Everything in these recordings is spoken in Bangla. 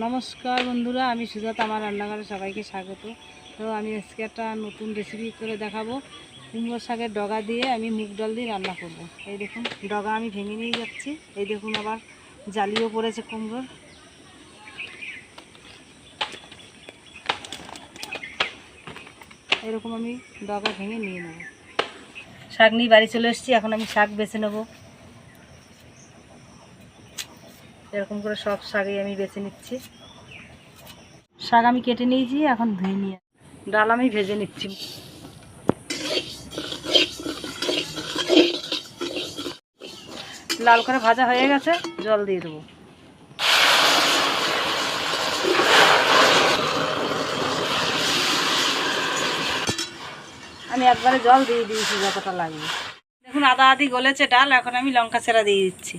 নমস্কার বন্ধুরা, আমি সুজাত, আমার রান্নাঘরে সবাইকে স্বাগত। তো আমি আজকে একটা নতুন রেসিপি করে দেখাবো। কুমড়ো শাকের ডগা দিয়ে আমি মুগ ডাল দিয়ে রান্না করব। এই দেখুন, ডগা আমি ভেঙে নিয়ে যাচ্ছি। এই দেখুন আবার জালিও পড়েছে কুমড়োর। এরকম আমি ডগা ভেঙে নিয়ে নেব। শাক নিয়ে বাড়ি চলে এসেছি, এখন আমি শাক বেছে নেব। এরকম করে সব শাকই আমি বেছে নিচ্ছি। শাক আমি কেটে নিয়েছি, এখন ধুয়ে নিয়ে ডাল আমি ভেজে নিচ্ছি। লাল করে ভাজা হয়ে গেছে, জল দিয়ে দেবো। আমি একবারে জল দিয়ে দিয়েছি, যতটা লাগবে। দেখুন, আদা আদি গলেছে ডাল, এখন আমি লঙ্কা চেরা দিয়ে দিচ্ছি।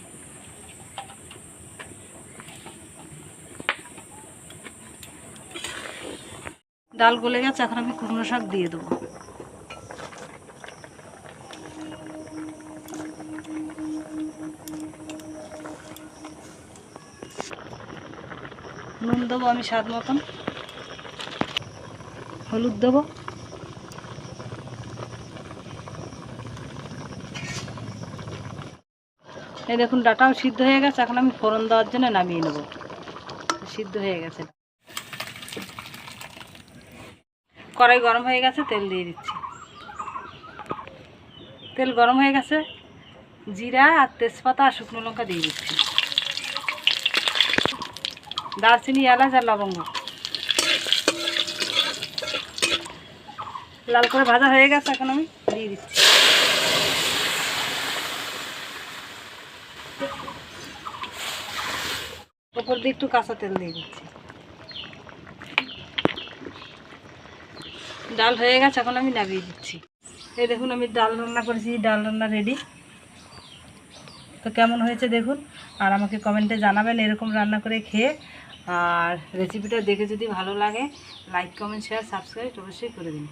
ডাল গলে গেছে, এখন আমি কুমড়ো শাক দিয়ে দেবো। নুন দেবো আমি স্বাদ মতন। হলুদ দেবো। এই দেখুন, ডাটাও সিদ্ধ হয়ে গেছে, এখন আমি ফোড়ন দেওয়ার জন্য নামিয়ে নেব। সিদ্ধ হয়ে গেছে। কড়াই গরম হয়ে গেছে, তেল দিয়ে দিচ্ছি। তেল গরম হয়ে গেছে, জিরা আর তেজপাতা আর শুকনো লঙ্কা দিয়ে দিচ্ছি। দারচিনি, এলাচ আর লবঙ্গ। লাল করে ভাজা হয়ে গেছে, এখন আমি দিয়ে দিচ্ছি। ওপর দিয়ে একটু কাঁচা তেল দিয়ে দিচ্ছি। ডাল হয়ে গেছে, এখন আমি নামিয়ে দিচ্ছি। এই দেখুন, আমি ডাল রান্না করেছি, ডাল রান্না রেডি তো কেমন হয়েছে দেখুন, আর আমাকে কমেন্টে জানাবেন এরকম রান্না করে খেয়ে। আর রেসিপিটা দেখে যদি ভালো লাগে লাইক কমেন্ট শেয়ার সাবস্ক্রাইব অবশ্যই করে দিন।